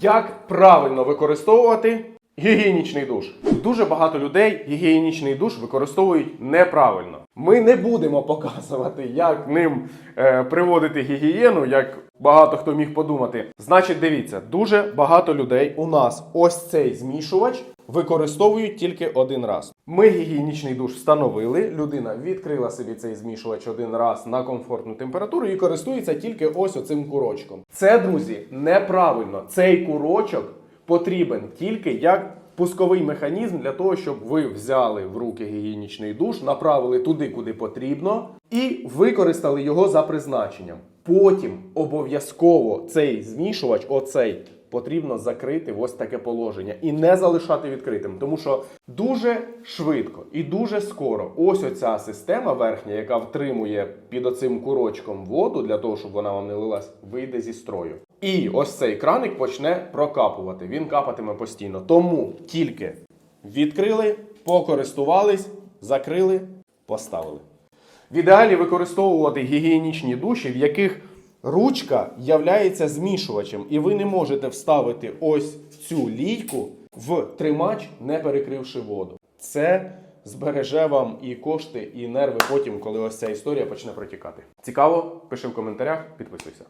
Як правильно використовувати гігієнічний душ? Дуже багато людей гігієнічний душ використовують неправильно. Ми не будемо показувати, як ним е, приводити гігієну, як багато хто міг подумати. Значить, дивіться, дуже багато людей у нас ось цей змішувач використовують тільки один раз. Ми гігієнічний душ встановили. Людина відкрила собі цей змішувач один раз на комфортну температуру і користується тільки ось оцим курочком. Це, друзі, неправильно. Цей курочок потрібен тільки як пусковий механізм для того, щоб ви взяли в руки гігієнічний душ, направили туди, куди потрібно, і використали його за призначенням. Потім обов'язково цей змішувач, оцей, потрібно закрити ось таке положення і не залишати відкритим, тому що дуже швидко і дуже скоро ось оця система верхня, яка втримує під оцим курочком воду для того, щоб вона вам не лилась, вийде зі строю. І ось цей краник почне прокапувати. Він капатиме постійно. Тому тільки відкрили, покористувались, закрили, поставили. В ідеалі використовувати гігієнічні душі, в яких ручка являється змішувачем, і ви не можете вставити ось цю лійку в тримач, не перекривши воду. Це збереже вам і кошти, і нерви потім, коли ось ця історія почне протікати. Цікаво? Пиши в коментарях, підписуйся.